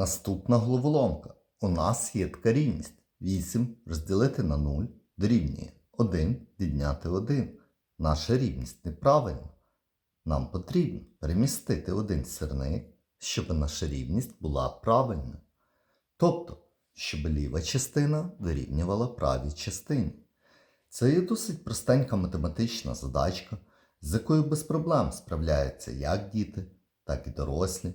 Наступна головоломка. У нас є така рівність. 8 розділити на 0 дорівнює 1 відняти 1. Наша рівність неправильна. Нам потрібно перемістити один сірник, щоб наша рівність була правильною. Тобто, щоб ліва частина дорівнювала правій частині. Це є досить простенька математична задачка, з якою без проблем справляються як діти, так і дорослі.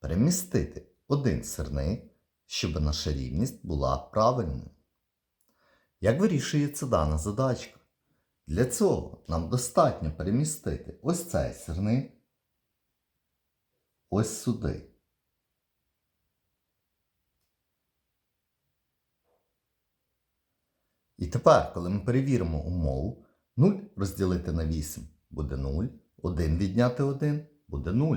перемістити один сирник, щоб наша рівність була правильною. Як вирішується дана задачка? Для цього нам достатньо перемістити ось цей сирник ось сюди. І тепер, коли ми перевіримо умову, 0 розділити на 8 буде 0, 1 відняти 1 буде 0,